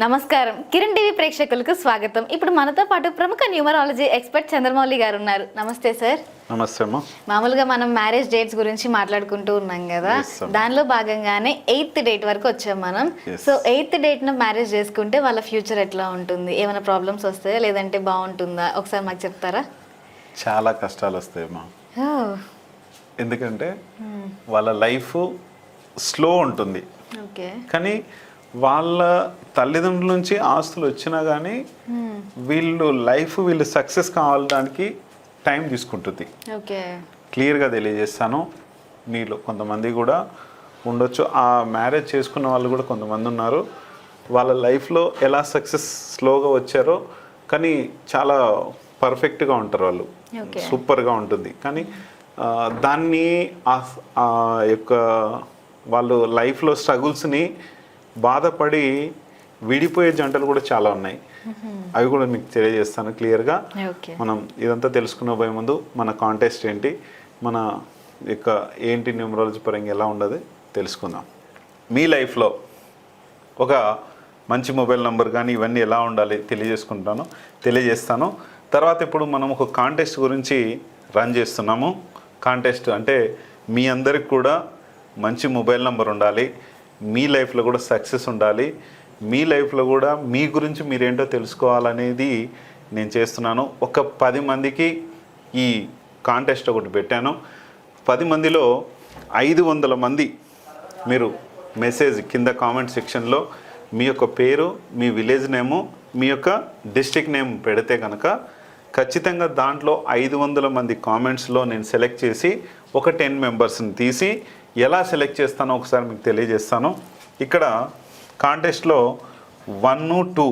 నమస్కారం. కిరణ్ టీవీ ప్రేక్షకులకు స్వాగతం. ఇప్పుడు మనతో పాటు ప్రముఖ న్యూమరాలజీ ఎక్స్పర్ట్ చంద్రమౌళి గారు ఉన్నారు. నమస్తే సార్. నమస్తే మామూలుగా మనం మ్యారేజ్ డేట్స్ గురించి మాట్లాడుకుంటూ ఉన్నాం కదా. దానిలో భాగంగానే ఎయిత్ డేట్ వరకు వచ్చాం మనం. సో ఎయిత్ డేట్ను మ్యారేజ్ చేసుకుంటే వాళ్ళ ఫ్యూచర్ ఎట్లా ఉంటుంది? ఏమైనా ప్రాబ్లమ్స్ వస్తాయా? లేదంటే బాగుంటుందా? ఒకసారి మాకు చెప్తారా? చాలా కష్టాలు వస్తాయమ్మా ఎందుకంటే వాళ్ళ లైఫ్ స్లో ఉంటుంది. ఓకే. కానీ వాళ్ళ తల్లిదండ్రుల నుంచి ఆస్తులు వచ్చినా కానీ వీళ్ళు లైఫ్ వీళ్ళు సక్సెస్ కావడానికి టైం తీసుకుంటుంది. ఓకే. క్లియర్గా తెలియజేస్తాను. మీలో కొంతమంది కూడా ఉండొచ్చు. ఆ మ్యారేజ్ చేసుకున్న వాళ్ళు కూడా కొంతమంది ఉన్నారు. వాళ్ళ లైఫ్లో ఎలా సక్సెస్ స్లోగా వచ్చారో కానీ చాలా పర్ఫెక్ట్గా ఉంటారు వాళ్ళు. సూపర్గా ఉంటుంది. కానీ దాన్ని ఆ ఆ యొక్క వాళ్ళు లైఫ్లో స్ట్రగుల్స్ని బాధపడి విడిపోయే జంటలు కూడా చాలా ఉన్నాయి. అవి కూడా మీకు తెలియజేస్తాను క్లియర్గా. మనం ఇదంతా తెలుసుకున్న పోయే ముందు మన కాంటెస్ట్ ఏంటి మన యొక్క ఏంటి న్యూమరాలజీ పరంగా ఎలా ఉండదు తెలుసుకుందాం. మీ లైఫ్లో ఒక మంచి మొబైల్ నంబర్ కానీ ఇవన్నీ ఎలా ఉండాలి తెలియజేసుకుంటాను తెలియజేస్తాను. తర్వాత ఇప్పుడు మనం ఒక కాంటెస్ట్ గురించి రన్ చేస్తున్నాము. కాంటెస్ట్ అంటే మీ అందరికి కూడా మంచి మొబైల్ నంబర్ ఉండాలి మీ లైఫ్లో కూడా సక్సెస్ ఉండాలి. మీ లైఫ్లో కూడా మీ గురించి మీరేంటో తెలుసుకోవాలనేది నేను చేస్తున్నాను. ఒక పది మందికి ఈ కాంటెస్ట్ ఒకటి పెట్టాను. పది మందిలో ఐదు వందల మంది మీరు మెసేజ్ కింద కామెంట్ సెక్షన్లో మీ యొక్క పేరు మీ విలేజ్ నేము మీ యొక్క డిస్టిక్ నేమ్ పెడితే కనుక ఖచ్చితంగా దాంట్లో ఐదు వందల మంది కామెంట్స్లో నేను సెలెక్ట్ చేసి ఒక టెన్ మెంబర్స్ని తీసి ఎలా సెలెక్ట్ చేస్తానో ఒకసారి మీకు తెలియజేస్తాను. ఇక్కడ కాంటెస్ట్లో వన్ టూ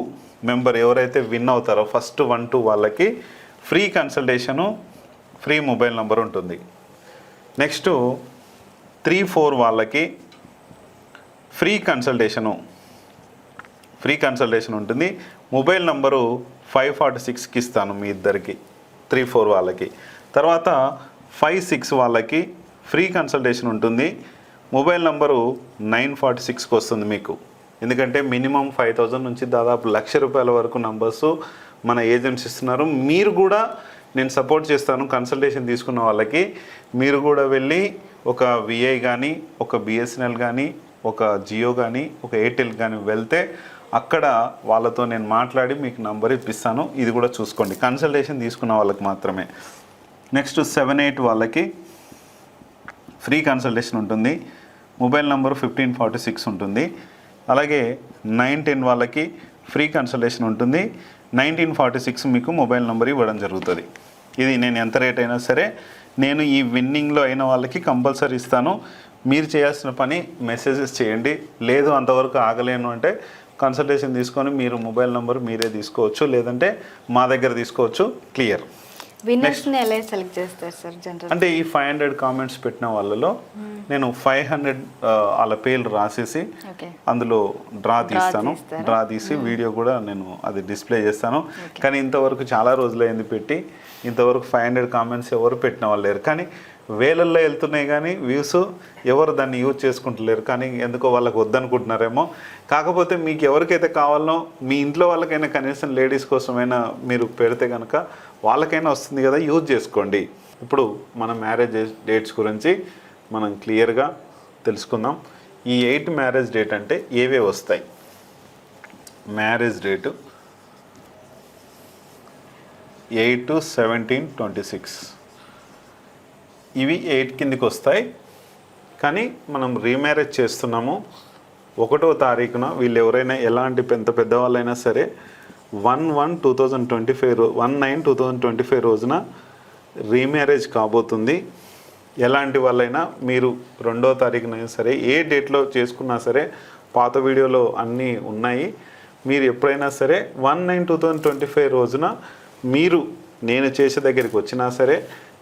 మెంబర్ ఎవరైతే విన్ అవుతారో ఫస్ట్ వన్ టూ వాళ్ళకి free consultation free mobile number ఉంటుంది. నెక్స్ట్ త్రీ ఫోర్ వాళ్ళకి ఫ్రీ కన్సల్టేషను ఫ్రీ కన్సల్టేషన్ ఉంటుంది. మొబైల్ నంబరు ఫైవ్ ఫార్టీ సిక్స్కి ఇస్తాను మీ ఇద్దరికి త్రీ ఫోర్ వాళ్ళకి. తర్వాత ఫైవ్ సిక్స్ వాళ్ళకి ఫ్రీ కన్సల్టేషన్ ఉంటుంది. మొబైల్ నంబరు నైన్ ఫార్టీ సిక్స్కి వస్తుంది మీకు. ఎందుకంటే మినిమం ఫైవ్ థౌజండ్ నుంచి దాదాపు లక్ష రూపాయల వరకు నంబర్స్ మన ఏజెంట్స్ ఇస్తున్నారు. మీరు కూడా నేను సపోర్ట్ చేస్తాను కన్సల్టేషన్ తీసుకున్న వాళ్ళకి. మీరు కూడా వెళ్ళి ఒక విఐ కానీ ఒక బిఎస్ఎన్ఎల్ కానీ ఒక జియో కానీ ఒక ఎయిర్టెల్ కానీ వెళ్తే అక్కడ వాళ్ళతో నేను మాట్లాడి మీకు నంబర్ ఇప్పిస్తాను. ఇది కూడా చూసుకోండి. కన్సల్టేషన్ తీసుకున్న వాళ్ళకి మాత్రమే. నెక్స్ట్ సెవెన్ ఎయిట్ వాళ్ళకి ఫ్రీ కన్సల్టేషన్ ఉంటుంది. Mobile number fifteen forty six ఉంటుంది. అలాగే నైన్ టెన్ వాళ్ళకి ఫ్రీ కన్సల్టేషన్ ఉంటుంది. నైన్టీన్ ఫార్టీ సిక్స్ మీకు మొబైల్ నెంబర్ ఇవ్వడం జరుగుతుంది. ఇది నేను ఎంత రేట్ అయినా సరే నేను ఈ విన్నింగ్లో అయిన వాళ్ళకి కంపల్సరీ ఇస్తాను. మీరు చేయాల్సిన పని మెసేజెస్ చేయండి. లేదు అంతవరకు ఆగలేను అంటే కన్సల్టేషన్ తీసుకొని మీరు మొబైల్ నెంబర్ మీరే తీసుకోవచ్చు. లేదంటే మా దగ్గర తీసుకోవచ్చు. క్లియర్. విన్నర్స్ని ఎలా సెలెక్ట్ చేస్తారు సార్ జనరల్ అంటే ఈ ఫైవ్ హండ్రెడ్ కామెంట్స్ పెట్టిన వాళ్ళలో నేను ఫైవ్ హండ్రెడ్ వాళ్ళ పేర్లు రాసేసి అందులో డ్రా తీస్తాను? డ్రా తీసి వీడియో కూడా నేను అది డిస్ప్లే చేస్తాను. కానీ ఇంతవరకు చాలా రోజులైంది పెట్టి ఇంతవరకు ఫైవ్ హండ్రెడ్ కామెంట్స్ ఎవరు పెట్టిన వాళ్ళు లేరు. కానీ వేలల్లో వెళ్తున్నాయి కానీ వ్యూస్ ఎవరు దాన్ని యూజ్ చేసుకుంటలేరు. కానీ ఎందుకో వాళ్ళకి వద్దనుకుంటున్నారేమో. కాకపోతే మీకు ఎవరికైతే కావాలనో మీ ఇంట్లో వాళ్ళకైనా కనీసం లేడీస్ కోసమైనా మీరు పెడితే కనుక వాళ్ళకైనా వస్తుంది కదా యూజ్ చేసుకోండి. ఇప్పుడు మన మ్యారేజ్ డేట్స్ గురించి మనం క్లియర్గా తెలుసుకుందాం. ఈ ఎయిట్ మ్యారేజ్ డేట్ అంటే ఏవే వస్తాయి? Marriage date eight to seventeen twenty six. ఇవి ఎయిట్ కిందికి వస్తాయి. కానీ మనం రీమ్యారేజ్ చేస్తున్నాము. ఒకటో తారీఖున వీళ్ళు ఎవరైనా ఎలాంటి పెద్ద పెద్దవాళ్ళైనా సరే one one two thousand twenty five రో one nine two thousand twenty five రోజున రీమ్యారేజ్ కాబోతుంది. ఎలాంటి వాళ్ళైనా మీరు రెండో తారీఖున సరే ఏ డేట్లో చేసుకున్నా సరే పాత వీడియోలో అన్నీ ఉన్నాయి. మీరు ఎప్పుడైనా సరే one nine two thousand twenty five రోజున మీరు నేను చేసే దగ్గరికి వచ్చినా సరే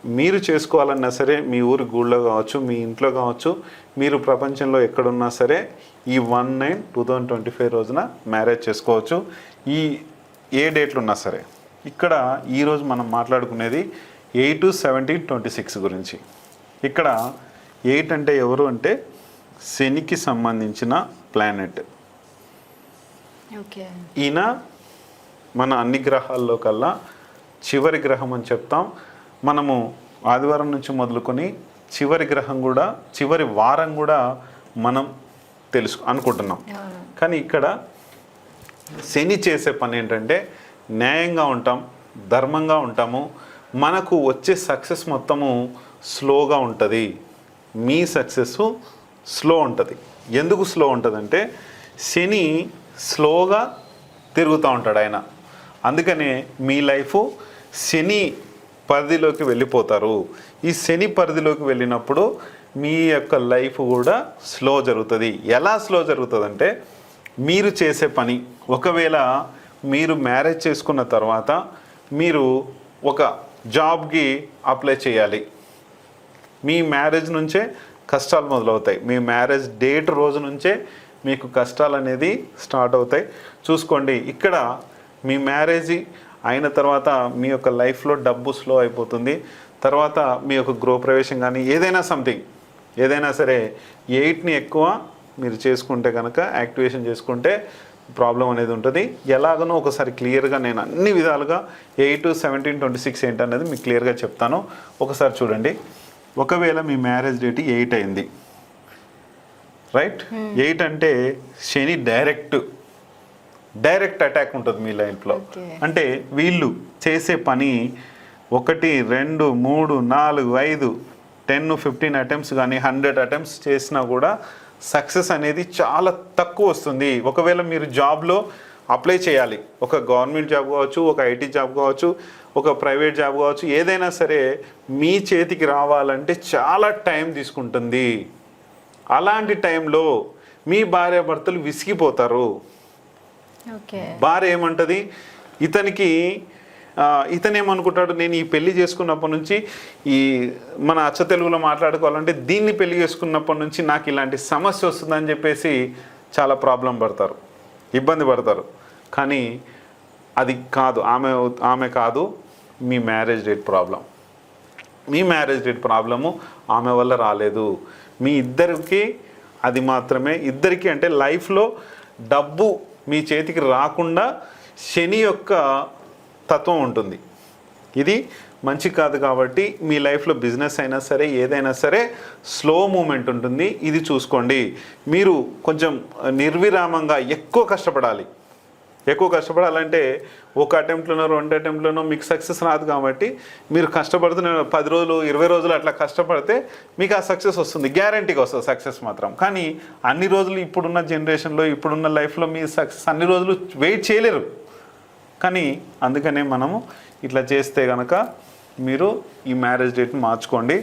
మీరు చేసుకోవాలన్నా సరే మీ ఊరి గుళ్ళో కావచ్చు మీ ఇంట్లో కావచ్చు మీరు ప్రపంచంలో ఎక్కడున్నా సరే ఈ one nine two thousand twenty five రోజున మ్యారేజ్ చేసుకోవచ్చు. ఈ ఏ డేట్లు ఉన్నా సరే. ఇక్కడ ఈరోజు మనం మాట్లాడుకునేది ఎయిట్ సెవెంటీన్ ట్వంటీ సిక్స్ గురించి. ఇక్కడ ఎయిట్ అంటే ఎవరు అంటే శనికి సంబంధించిన ప్లానెట్. ఓకే. ఈయన మన అన్ని గ్రహాల్లో కల్లా చివరి గ్రహం అని చెప్తాం. మనము ఆదివారం నుంచి మొదలుకొని చివరి గ్రహం కూడా చివరి వారం కూడా మనం తెలుసు అనుకుంటున్నాం. కానీ ఇక్కడ శని చేసే పని ఏంటంటే న్యాయంగా ఉంటాం ధర్మంగా ఉంటాము. మనకు వచ్చే సక్సెస్ మొత్తము స్లోగా ఉంటుంది. మీ సక్సెస్ స్లో ఉంటుంది. ఎందుకు స్లో ఉంటుందంటే శని స్లోగా తిరుగుతూ ఉంటాడు ఆయన. అందుకనే మీ లైఫ్ శని పరిధిలోకి వెళ్ళిపోతారు. ఈ శని పరిధిలోకి వెళ్ళినప్పుడు మీ యొక్క లైఫ్ కూడా స్లో జరుగుతుంది. ఎలా స్లో జరుగుతుందంటే మీరు చేసే పని ఒకవేళ మీరు మ్యారేజ్ చేసుకున్న తర్వాత మీరు ఒక జాబ్కి అప్లై చేయాలి. మీ మ్యారేజ్ నుంచే కష్టాలు మొదలవుతాయి. మీ మ్యారేజ్ డేట్ రోజు నుంచే మీకు కష్టాలు అనేది స్టార్ట్ అవుతాయి. చూసుకోండి ఇక్కడ మీ మ్యారేజ్ అయిన తర్వాత మీ యొక్క లైఫ్లో డబ్బు స్లో అయిపోతుంది. తర్వాత మీ యొక్క గృహప్రవేశం కానీ ఏదైనా సంథింగ్ ఏదైనా సరే ఎయిట్ని ఎక్కువ మీరు చేసుకుంటే కనుక యాక్టివేషన్ చేసుకుంటే ప్రాబ్లం అనేది ఉంటుంది. ఎలాగనో ఒకసారి క్లియర్గా నేను అన్ని విధాలుగా ఎయిట్ సెవెంటీన్ ట్వంటీ సిక్స్ ఏంటనేది మీకు క్లియర్గా చెప్తాను. ఒకసారి చూడండి. ఒకవేళ మీ మ్యారేజ్ డేట్ ఎయిట్ అయింది రైట్? ఎయిట్ అంటే శని డైరెక్ట్ డైరెక్ట్ అటాక్ ఉంటుంది మీ లైఫ్లో. అంటే వీళ్ళు చేసే పని ఒకటి రెండు మూడు నాలుగు ఐదు టెన్ ఫిఫ్టీన్ అటెంప్ట్స్ కానీ హండ్రెడ్ అటెంప్ట్స్ చేసినా కూడా సక్సెస్ అనేది చాలా తక్కువ వస్తుంది. ఒకవేళ మీరు జాబ్లో అప్లై చేయాలి. ఒక గవర్నమెంట్ జాబ్ కావచ్చు ఒక ఐటీ జాబ్ కావచ్చు ఒక ప్రైవేట్ జాబ్ కావచ్చు ఏదైనా సరే మీ చేతికి రావాలంటే చాలా టైం తీసుకుంటుంది. అలాంటి టైంలో మీ భార్యాభర్తలు విసిగిపోతారు. భార్య ఏమంటది? ఇతనికి ఇతనేమనుకుంటాడు ఇతను ఏమనుకుంటాడు? నేను ఈ పెళ్ళి చేసుకున్నప్పటి నుంచి ఈ మన అచ్చ తెలుగులో మాట్లాడుకోవాలంటే దీన్ని పెళ్ళి చేసుకున్నప్పటి నుంచి నాకు ఇలాంటి సమస్య వస్తుందని చెప్పేసి చాలా ప్రాబ్లం పడతారు. ఇబ్బంది పడతారు. కానీ అది కాదు. ఆమె ఆమె కాదు. మీ మ్యారేజ్ డేట్ ప్రాబ్లం. మీ మ్యారేజ్ డేట్ ప్రాబ్లము ఆమె వల్ల రాలేదు. మీ ఇద్దరికి అది మాత్రమే. ఇద్దరికి అంటే లైఫ్లో డబ్బు మీ చేతికి రాకుండా శని యొక్క తత్వం ఉంటుంది. ఇది మంచి కాదు కాబట్టి మీ లైఫ్లో బిజినెస్ అయినా సరే ఏదైనా సరే స్లో మూమెంట్ ఉంటుంది. ఇది చూసుకోండి. మీరు కొంచెం నిర్విరామంగా ఎక్కువ కష్టపడాలి. ఎక్కువ కష్టపడాలంటే ఒక అటెంప్ట్లోనో రెండు అటెంప్ట్లోనో మీకు సక్సెస్ రాదు కాబట్టి మీరు కష్టపడుతున్న పది రోజులు ఇరవై రోజులు అట్లా కష్టపడితే మీకు ఆ సక్సెస్ వస్తుంది. గ్యారంటీగా వస్తుంది సక్సెస్ మాత్రం. కానీ అన్ని రోజులు ఇప్పుడున్న జనరేషన్లో ఇప్పుడున్న లైఫ్లో మీ సక్సెస్ అన్ని రోజులు వెయిట్ చేయలేరు. కానీ అందుకనే మనము ఇట్లా చేస్తే కనుక మీరు ఈ మ్యారేజ్ డేట్ని మార్చుకోండి.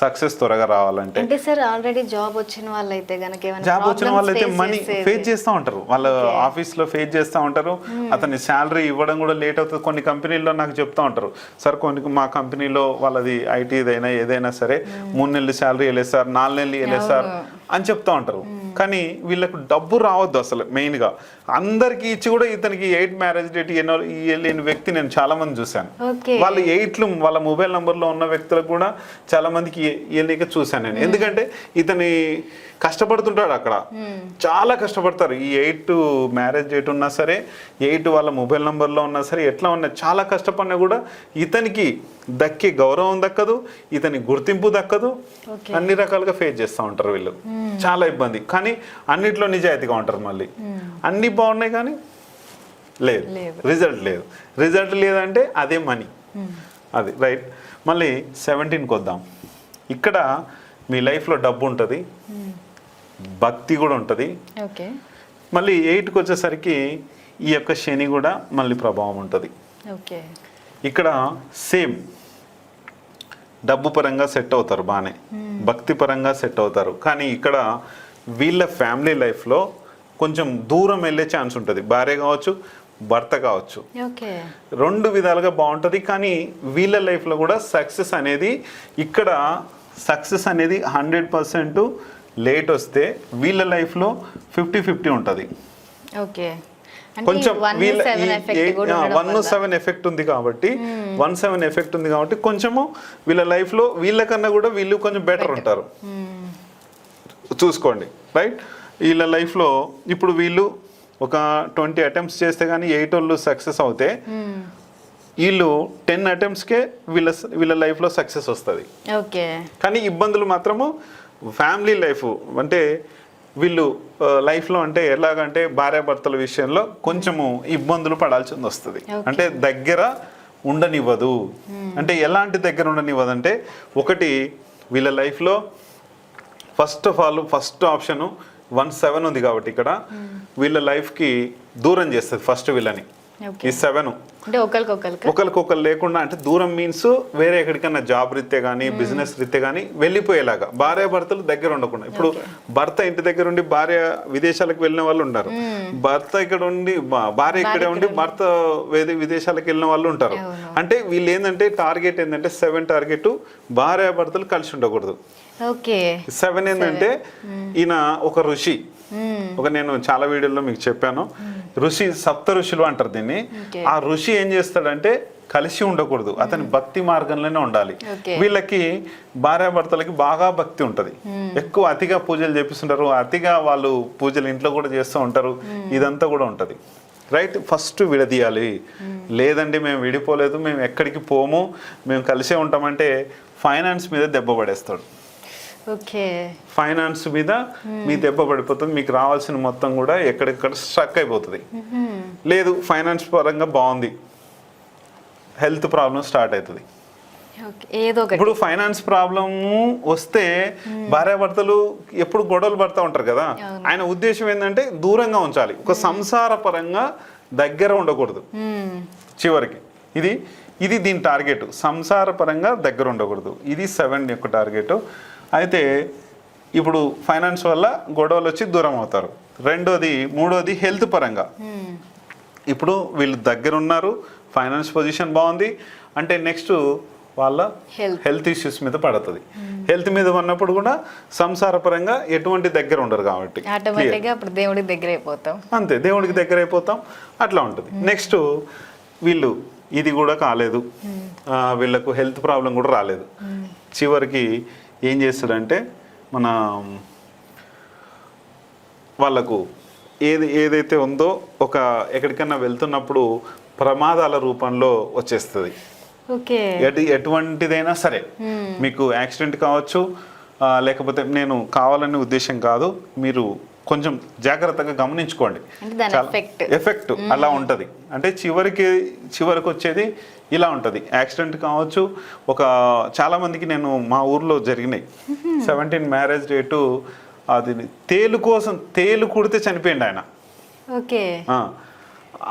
సక్సెస్ త్వరగా రావాలంటే. అంటే సార్ ఆల్రెడీ జాబ్ వచ్చిన వాళ్ళైతే గనక జాబ్ వచ్చిన వాళ్ళైతే మనీ? ఫేస్ చేస్తూ ఉంటారు. వాళ్ళ. ఆఫీస్లో ఫేస్ చేస్తూ ఉంటారు. అతని శాలరీ ఇవ్వడం కూడా లేట్ అవుతుంది. కొన్ని కంపెనీల్లో నాకు చెప్తా ఉంటారు. సార్ కొన్ని మా కంపెనీలో వాళ్ళది ఐటీ ఏదైనా ఏదైనా సరే మూడు నెలలు శాలరీ వెళ్ళే సార్ నాలుగు నెలలు వెళ్ళే సార్ అని చెప్తా ఉంటారు. కానీ వీళ్ళకు డబ్బు రావద్దు అసలు మెయిన్గా అందరికి ఇచ్చి కూడా ఇతనికి ఎయిట్ మ్యారేజ్ డేట్ లేని వ్యక్తి నేను చాలా మంది చూశాను. వాళ్ళ ఎయిట్లు వాళ్ళ మొబైల్ నంబర్లో ఉన్న వ్యక్తులకు కూడా చాలా మందికి ఇవన్నీ చూశాను నేను. ఎందుకంటే ఇతని కష్టపడుతుంటాడు అక్కడ. చాలా కష్టపడతారు. ఈ ఎయిట్ మ్యారేజ్ డేట్ ఉన్నా సరే ఎయిట్ వాళ్ళ మొబైల్ నంబర్లో ఉన్నా సరే ఎట్లా ఉన్నా చాలా కష్టపడినా కూడా ఇతనికి దక్కే గౌరవం దక్కదు ఇతని గుర్తింపు దక్కదు. అన్ని రకాలుగా ఫేస్ చేస్తూ ఉంటారు వీళ్ళు. చాలా ఇబ్బంది. కానీ అన్నిట్లో నిజాయితీగా ఉంటారు మళ్ళీ. అన్ని బాగున్నాయి కానీ లేదు. రిజల్ట్ లేదు. రిజల్ట్ లేదంటే అదే మనీ అది రైట్ మళ్ళీ సెవెంటీన్కి వద్దాం ఇక్కడ మీ లైఫ్లో డబ్బు ఉంటుంది. భక్తి కూడా ఉంటుంది. మళ్ళీ ఎయిట్కి వచ్చేసరికి ఈ యొక్క శని కూడా మళ్ళీ ప్రభావం ఉంటుంది. ఇక్కడ సేమ్. డబ్బు పరంగా సెట్ అవుతారు బాగానే. భక్తి పరంగా సెట్ అవుతారు. కానీ ఇక్కడ వీళ్ళ ఫ్యామిలీ లైఫ్లో కొంచెం దూరం వెళ్ళే ఛాన్స్ ఉంటుంది. భార్య కావచ్చు భర్త కావచ్చు. ఓకే. రెండు విధాలుగా బాగుంటుంది. కానీ వీళ్ళ లైఫ్లో కూడా సక్సెస్ అనేది ఇక్కడ సక్సెస్ అనేది హండ్రెడ్ పర్సెంట్ లేట్ వస్తే వీళ్ళ లైఫ్లో ఫిఫ్టీ ఫిఫ్టీ ఉంటుంది. ఓకే. కొంచెం వన్ సెవెన్ ఎఫెక్ట్ ఉంది కాబట్టి వన్ సెవెన్ ఎఫెక్ట్ ఉంది కాబట్టి కొంచెము వీళ్ళ లైఫ్లో వీళ్ళకన్నా కూడా వీళ్ళు కొంచెం బెటర్ ఉంటారు. మ్మ్. చూసుకోండి రైట్ వీళ్ళ లైఫ్లో ఇప్పుడు వీళ్ళు ఒక ట్వంటీ అటెంప్ట్స్ చేస్తే కానీ ఎయిట్ వాళ్ళు సక్సెస్ అవుతే వీళ్ళు టెన్ అటెంప్ట్స్కే వీళ్ళ వీళ్ళ లైఫ్లో సక్సెస్ వస్తుంది. ఓకే. కానీ ఇబ్బందులు మాత్రము ఫ్యామిలీ లైఫ్ అంటే వీళ్ళు లైఫ్లో అంటే ఎలాగంటే భార్యాభర్తల విషయంలో కొంచెము ఇబ్బందులు పడాల్సి వస్తుంది. అంటే దగ్గర ఉండనివ్వదు. అంటే ఎలాంటి దగ్గర ఉండనివ్వదు అంటే ఒకటి వీళ్ళ లైఫ్లో first of all first option one seven ఉంది కాబట్టి ఇక్కడ వీళ్ళ లైఫ్కి దూరం చేస్తుంది ఫస్ట్ వీళ్ళని ఈ సెవెన్. ఒకరికొకరు లేకుండా అంటే దూరం మీన్స్ వేరే ఎక్కడికన్నా జాబ్ రీత్యా కానీ బిజినెస్ రీత్యా కానీ వెళ్ళిపోయేలాగా. భార్య భర్తలు దగ్గర ఉండకుండా ఇప్పుడు భర్త ఇంటి దగ్గర ఉండి భార్య విదేశాలకు వెళ్ళిన వాళ్ళు ఉంటారు. భర్త ఇక్కడ ఉండి భార్య ఇక్కడే ఉండి భర్త విదేశాలకు వెళ్ళిన వాళ్ళు ఉంటారు. అంటే వీళ్ళు ఏంటంటే టార్గెట్ ఏంటంటే సెవెన్ టార్గెట్ భార్య భర్తలు కలిసి ఉండకూడదు. ఓకే. సెవెన్ ఏంటంటే ఈయన ఒక ఋషి. ఒక నేను చాలా వీడియోలో మీకు చెప్పాను. ఋషి సప్త ఋషులు అంటారు దీన్ని. ఆ ఋషి ఏం చేస్తాడంటే కలిసి ఉండకూడదు. అతని భక్తి మార్గంలోనే ఉండాలి. వీళ్ళకి భార్యాభర్తలకి బాగా భక్తి ఉంటది. ఎక్కువ అతిగా పూజలు చేపిస్తుంటారు. అతిగా వాళ్ళు పూజలు ఇంట్లో కూడా చేస్తూ ఉంటారు. ఇదంతా కూడా ఉంటది. రైట్ ఫస్ట్ విడదీయాలి. లేదండి మేము విడిపోలేదు. మేము ఎక్కడికి పోము. మేము కలిసే ఉంటామంటే ఫైనాన్స్ మీద దెబ్బ పడేస్తాడు. ఫైనాన్స్ మీద మీ దెబ్బ పడిపోతుంది మీకు రావాల్సిన మొత్తం కూడా ఎక్కడెక్కడ స్ట్రక్ అయిపోతుంది. లేదు ఫైనాన్స్ పరంగా బాగుంది. హెల్త్ ప్రాబ్లం స్టార్ట్ అవుతుంది. ఇప్పుడు ఫైనాన్స్ ప్రాబ్లము వస్తే భార్యాభర్తలు ఎప్పుడు గొడవలు పడుతూ ఉంటారు కదా? ఆయన ఉద్దేశం ఏంటంటే దూరంగా ఉంచాలి. ఒక సంసార పరంగా దగ్గర ఉండకూడదు. చివరికి. ఇది ఇది దీని టార్గెట్. సంసార పరంగా దగ్గర ఉండకూడదు. ఇది సెవెన్ యొక్క టార్గెట్. అయితే ఇప్పుడు ఫైనాన్స్ వల్ల గొడవలు వచ్చి దూరం అవుతారు. రెండోది మూడోది హెల్త్ పరంగా. ఇప్పుడు వీళ్ళు దగ్గర ఉన్నారు ఫైనాన్స్ పొజిషన్ బాగుంది అంటే నెక్స్ట్ వాళ్ళ. హెల్త్ ఇష్యూస్ మీద పడుతుంది. హెల్త్ మీద ఉన్నప్పుడు కూడా సంసార పరంగా ఎటువంటి దగ్గర ఉండరు కాబట్టి అప్పుడు దేవుడికి దగ్గర అయిపోతాం అంతే దేవుడికి దగ్గర అయిపోతాం అట్లా ఉంటుంది. నెక్స్ట్ వీళ్ళు ఇది కూడా కాలేదు. వీళ్ళకు హెల్త్ ప్రాబ్లం కూడా రాలేదు. చివరికి ఏం చేస్తాడంటే మన వాళ్ళకు ఏది ఏదైతే ఉందో ఒక ఎక్కడికన్నా వెళ్తున్నప్పుడు ప్రమాదాల రూపంలో వచ్చేస్తుంది. ఓకే. ఎటు ఎటువంటిదైనా సరే. మీకు యాక్సిడెంట్ కావచ్చు లేకపోతే నేను కావాలనే ఉద్దేశం కాదు మీరు కొంచెం జాగ్రత్తగా గమనించుకోండి. ఎఫెక్ట్ అలా ఉంటది. అంటే చివరికి చివరికి వచ్చేది ఇలా ఉంటది. యాక్సిడెంట్ కావచ్చు ఒక చాలా మందికి నేను మా ఊర్లో జరిగినాయి. సెవెంటీన్ మ్యారేజ్ డేటు అది తేలు కోసం తేలు కుడితే చనిపోయింది ఆయన. ఓకే.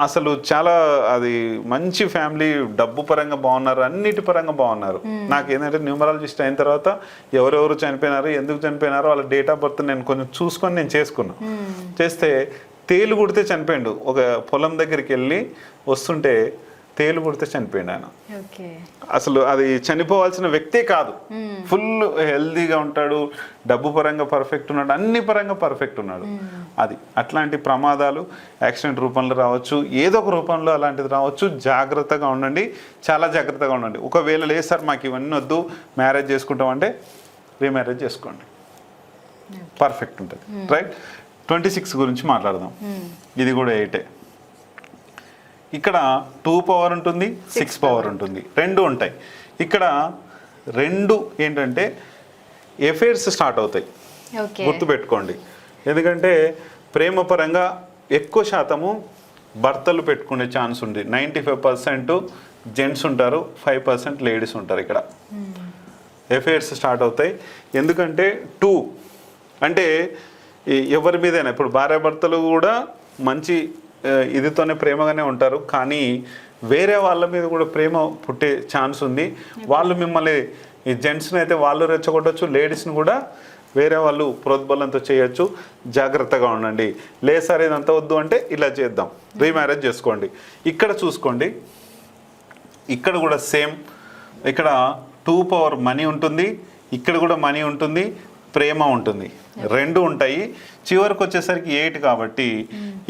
అసలు చాలా అది మంచి ఫ్యామిలీ డబ్బు పరంగా బాగున్నారు అన్నిటి పరంగా బాగున్నారు. నాకు ఏంటంటే న్యూమరాలజిస్ట్ అయిన తర్వాత ఎవరెవరు చనిపోయినారు ఎందుకు చనిపోయినారో వాళ్ళ డేట్ ఆఫ్ బర్త్ నేను కొంచెం చూసుకొని నేను చేసుకున్నా. చేస్తే తేలు కుడితే చనిపోయిండు. ఒక పొలం దగ్గరికి వెళ్ళి వస్తుంటే తేలు కుడితే చనిపోయిండు ఆయన. అసలు అది చనిపోవాల్సిన వ్యక్తే కాదు. ఫుల్ హెల్దీగా ఉంటాడు డబ్బు పరంగా పర్ఫెక్ట్ ఉన్నాడు అన్ని పరంగా పర్ఫెక్ట్ ఉన్నాడు. అది అట్లాంటి ప్రమాదాలు యాక్సిడెంట్ రూపంలో రావచ్చు ఏదో ఒక రూపంలో అలాంటిది రావచ్చు. జాగ్రత్తగా ఉండండి చాలా జాగ్రత్తగా ఉండండి. ఒకవేళ లేదు సార్ మాకు ఇవన్నీ వద్దు మ్యారేజ్ చేసుకుంటామంటే రీమ్యారేజ్ చేసుకోండి. పర్ఫెక్ట్ ఉంటుంది. రైట్? ట్వంటీ సిక్స్ గురించి మాట్లాడదాం. ఇది కూడా ఎయిటే. ఇక్కడ టూ పవర్ ఉంటుంది సిక్స్ పవర్ ఉంటుంది. రెండు ఉంటాయి. ఇక్కడ రెండు ఏంటంటే ఎఫైర్స్ స్టార్ట్ అవుతాయి. గుర్తుపెట్టుకోండి ఎందుకంటే ప్రేమ పరంగా ఎక్కువ శాతము భర్తలు పెట్టుకునే ఛాన్స్ ఉంది. నైంటీ ఫైవ్ పర్సెంట్ జెంట్స్ ఉంటారు ఫైవ్ పర్సెంట్ లేడీస్ ఉంటారు ఇక్కడ. ఎఫైర్స్ స్టార్ట్ అవుతాయి. ఎందుకంటే టూ అంటే ఎవరి మీదైనా ఇప్పుడు భార్యాభర్తలు కూడా మంచి ఇదితోనే ప్రేమగానే ఉంటారు. కానీ వేరే వాళ్ళ మీద కూడా ప్రేమ పుట్టే ఛాన్స్ ఉంది. వాళ్ళు మిమ్మల్ని ఈ జెంట్స్ని అయితే వాళ్ళు రెచ్చగొట్టచ్చు లేడీస్ని కూడా వేరే వాళ్ళు ప్రోద్బలంతో చేయొచ్చు. జాగ్రత్తగా ఉండండి. లేదు సార్ ఇదంతా వద్దు అంటే ఇలా చేద్దాం. రీమ్యారేజ్ చేసుకోండి. ఇక్కడ చూసుకోండి. ఇక్కడ కూడా సేమ్. ఇక్కడ టూ పవర్ మనీ ఉంటుంది. ఇక్కడ కూడా మనీ ఉంటుంది. ప్రేమ ఉంటుంది. రెండు ఉంటాయి. చివరికి వచ్చేసరికి ఎయిట్ కాబట్టి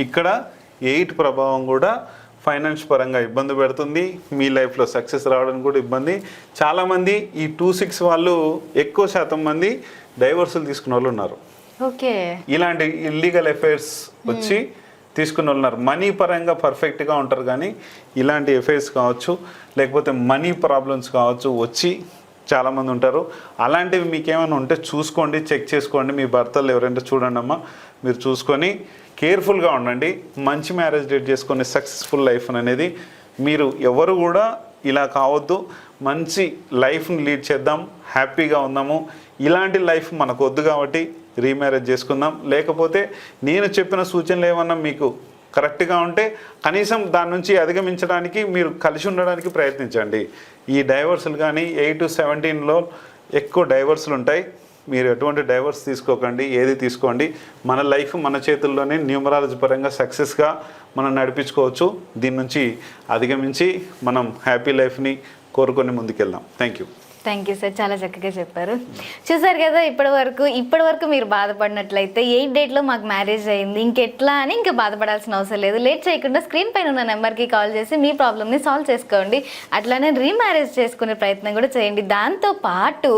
ఇక్కడ ఎయిట్ ప్రభావం కూడా ఫైనాన్స్ పరంగా ఇబ్బంది పెడుతుంది. మీ లైఫ్లో సక్సెస్ రావడానికి కూడా ఇబ్బంది. చాలామంది ఈ టూ సిక్స్ వాళ్ళు ఎక్కువ శాతం మంది డైవర్సులు తీసుకున్న వాళ్ళు ఉన్నారు. ఓకే. ఇలాంటి ఇల్లీగల్ అఫైర్స్ వచ్చి తీసుకున్న వాళ్ళు ఉన్నారు. మనీ పరంగా పర్ఫెక్ట్గా ఉంటారు కానీ ఇలాంటి ఎఫైర్స్ కావచ్చు లేకపోతే మనీ ప్రాబ్లమ్స్ కావచ్చు వచ్చి చాలామంది ఉంటారు. అలాంటివి మీకు ఏమైనా ఉంటే చూసుకోండి చెక్ చేసుకోండి. మీ భర్తలు ఎవరైనా చూడండి అమ్మా మీరు చూసుకొని కేర్ఫుల్గా ఉండండి. మంచి మ్యారేజ్ డేట్ చేసుకునే సక్సెస్ఫుల్ లైఫ్ అనేది మీరు ఎవరు కూడా ఇలా కావద్దు. మంచి లైఫ్ని లీడ్ చేద్దాం. హ్యాపీగా ఉందాము. ఇలాంటి లైఫ్ మనకు వద్దు కాబట్టి రీమ్యారేజ్ చేసుకుందాం. లేకపోతే నేను చెప్పిన సూచనలు ఏమన్నా మీకు కరెక్ట్గా ఉంటే కనీసం దాని నుంచి అధిగమించడానికి మీరు కలిసి ఉండడానికి ప్రయత్నించండి. ఈ డైవర్సులు కానీ ఎయిట్ టు సెవెంటీన్లో ఎక్కువ డైవర్సులు ఉంటాయి. మీరు ఎటువంటి డైవర్స్ తీసుకోకండి ఏది తీసుకోండి. మన లైఫ్ మన చేతుల్లోనే న్యూమరాలజీ పరంగా సక్సెస్గా మనం నడిపించుకోవచ్చు. దీని నుంచి అధిగమించి మనం హ్యాపీ లైఫ్ని కోరుకొని ముందుకెళ్దాం. Thank you thank you sir చాలా చక్కగా చెప్పారు. చూసారు కదా ఇప్పటి వరకు ఇప్పటి వరకు మీరు బాధపడినట్లయితే ఏ డేట్లో మాకు మ్యారేజ్ అయింది ఇంకెట్లా అని ఇంకా బాధపడాల్సిన అవసరం లేదు. లేట్ చేయకుండా స్క్రీన్ పైన ఉన్న నెంబర్కి కాల్ చేసి మీ ప్రాబ్లమ్ని సాల్వ్ చేసుకోండి. అట్లానే రీమ్యారేజ్ చేసుకునే ప్రయత్నం కూడా చేయండి. దాంతో పాటు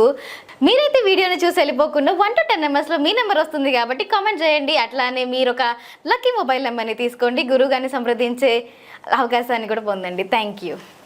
మీరైతే వీడియోని చూసి వెళ్ళిపోకుండా వన్ టు టెన్ నెంబర్స్లో మీ నెంబర్ వస్తుంది కాబట్టి కామెంట్ చేయండి. అట్లానే మీరు ఒక లక్కీ మొబైల్ నెంబర్ని తీసుకోండి. గురువు గారిని సంప్రదించే అవకాశాన్ని కూడా పొందండి. Thank you